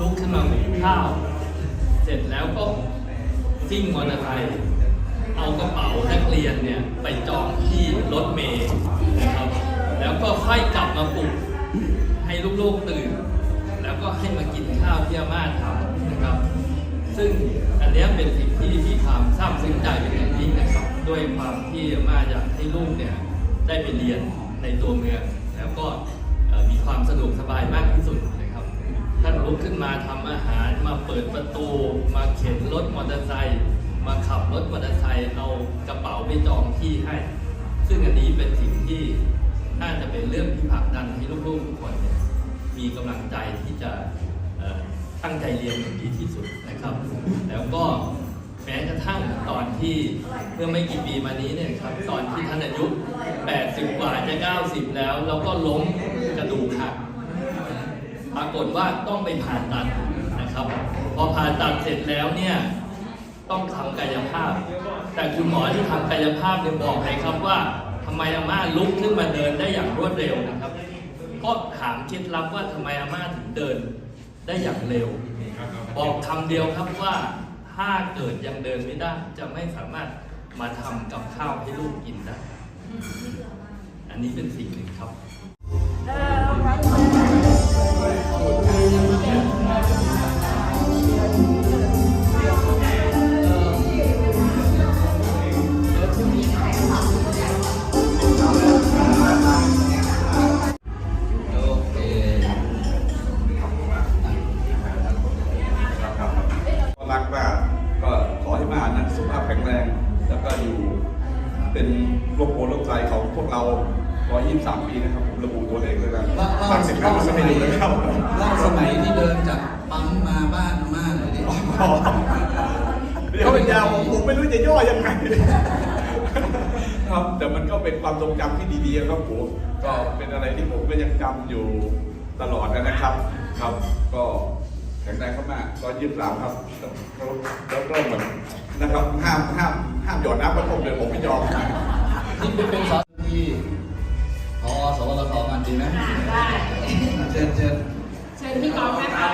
ลุกขึ้นมาหุงข้าว เสร็จแล้วก็ซิ่งมอเตอร์ไซค์เอากระเป๋านักเรียนเนี่ยไปจองที่รถเมล์นะครับ แล้วก็ค่อยกลับมาปลุกให้ลูกๆตื่น แล้วก็ให้มากินข้าวที่อาม่าทำนะครับ ซึ่งอันนี้เป็นสิ่งที่มีความซาบซึ้งใจเป็นอย่างยิ่งนะครับ ด้วยความที่อาม่าอยากให้ลูกเนี่ยได้ไปเรียนในตัวเมือง แล้วก็มีความสะดวกสบายมากที่สุด ลุกขึ้นมาทำอาหารมาเปิดประตู มาเข็นรถมอเตอร์ไซค์มาขับรถมอเตอร์ไซค์เอากระเป๋าไปจองที่ให้ ซึ่งอันนี้เป็นสิ่งที่น่าจะเป็นเรื่องที่ผลักดันให้ลูกๆทุกคนเนี่ยมีกำลังใจที่จะตั้งใจเรียนอย่างดีที่สุดนะครับ แล้วก็แม้กระทั่งตอนที่เมื่อไม่กี่ปีมานี้เนี่ยครับตอนที่ท่านอายุ 80 กว่าจะ 90 แล้ว แล้วก็ล้มกระดูกหัก ปรากฏว่าต้องไปผ่าตัดนะครับ พอผ่าตัดเสร็จแล้วเนี่ยต้องทำกายภาพ แต่คุณหมอที่ทำกายภาพเนี่ยบอกเลยครับว่าทำไมอาม่าลุกขึ้นมาเดินได้อย่างรวดเร็วนะครับ ก็ถามเคล็ดลับว่าทำไมอาม่าถึงเดินได้อย่างเร็ว บอกคำเดียวครับว่าถ้าเกิดยังเดินไม่ได้จะไม่สามารถมาทำกับข้าวให้ลูกกินได้ อันนี้เป็นสิ่งหนึ่งครับ มานะสุขภาพแข็งแรง แล้วก็อยู่เป็นโรคโพโรคใจของพวกเรา 123 ปีนะครับผมระบุตัวเลขเลยนะเล่าตั้งสิบแล้วก็ไม่ดูเลยครับเล่าสมัยที่เดินจากปั๊มมาบ้านอาม่าหน่อยดิเดี๋ยวเป็นยาวผมผมไม่รู้จะย่อยังไงครับแต่มันก็เป็นความทรงจำที่ดีๆครับผมก็เป็นอะไรที่ผมก็ยังจำอยู่ตลอดนะครับ ครับก็แข็งแรงมากๆก็ยืดสามครับแล้วแล้วก็เหมือนนะครับห้ามห้ามห้ามหยอดน้ำกระทบเลยผมไม่ยอมนี่เป็นเป็นสอนที่พอสวรสมันดีไหมได้เชิญเชิญเชิญพี่กอล์ฟนะคะ